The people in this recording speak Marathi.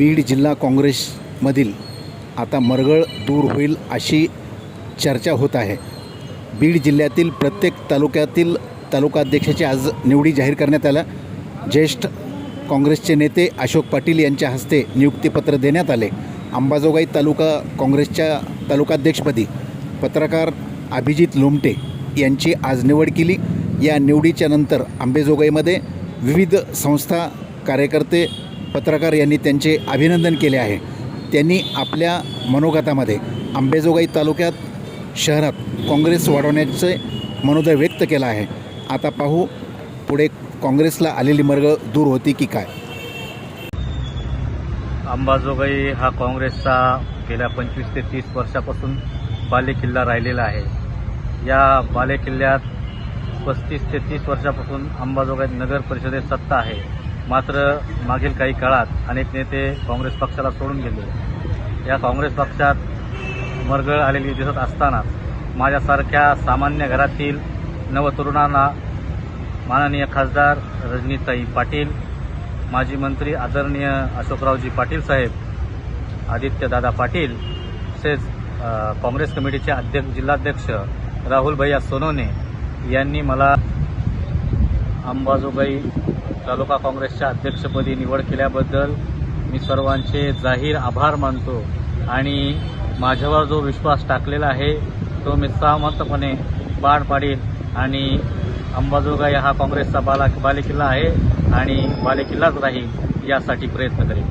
बीड जिल्हा काँग्रेसमधील आता मरगळ दूर होईल अशी चर्चा होत आहे. बीड जिल्ह्यातील प्रत्येक तालुक्यातील तालुकाध्यक्षाची आज निवडी जाहीर करण्यात आल्या. ज्येष्ठ काँग्रेसचे नेते अशोक पाटील यांच्या हस्ते नियुक्तीपत्र देण्यात आले. अंबाजोगाई तालुका काँग्रेसच्या तालुकाध्यक्षपदी पत्रकार अभिजित लोमटे यांची आज निवड केली. या निवडीच्या नंतर आंबेजोगाईमध्ये विविध संस्था कार्यकर्ते पत्रकार यांनी त्यांचे अभिनंदन केले आहे. त्यांनी आपल्या मनोगतामध्ये आंबेजोगाई तालुक्यात शहरात काँग्रेस वाढवण्याचे मनोदय व्यक्त केला आहे. आता पाहू पुढे काँग्रेसला आलेली मर्ग दूर होती की काय. अंबाजोगाई हा काँग्रेसचा गेल्या पंचवीस ते तीस वर्षापासून बालेकिल्ला राहिलेला आहे. या बालेकिल्ल्यात पस्तीस ते तीस वर्षापासून अंबाजोगाई नगर परिषदेत सत्ता आहे. मात्र मागील काही काळात अनेक नेते काँग्रेस पक्षाला सोडून गेले. या काँग्रेस पक्षात मरगळ आलेली दिसत असताना माझ्यासारख्या सामान्य घरातील नवतरुणांना माननीय खासदार रजनीताई पाटील माजी मंत्री आदरणीय अशोकरावजी पाटील साहेब आदित्यदादा पाटील तसेच काँग्रेस कमिटीचे अध्यक्ष जिल्हाध्यक्ष राहुल भैया सोनवणे यांनी मला अंबाजोगाई तालुका काँग्रेसच्या अध्यक्षपदी निवड केल्याबद्दल मी सर्वांचे जाहीर आभार मानतो आणि माझ्यावर जो विश्वास टाकलेला आहे तो मी सामर्थपणे पार पाडील आणि अंबाजोगाई हा काँग्रेसचा बाला बालेकिल्ला आहे आणि बालेकिल्लाच राहील यासाठी प्रयत्न करेन.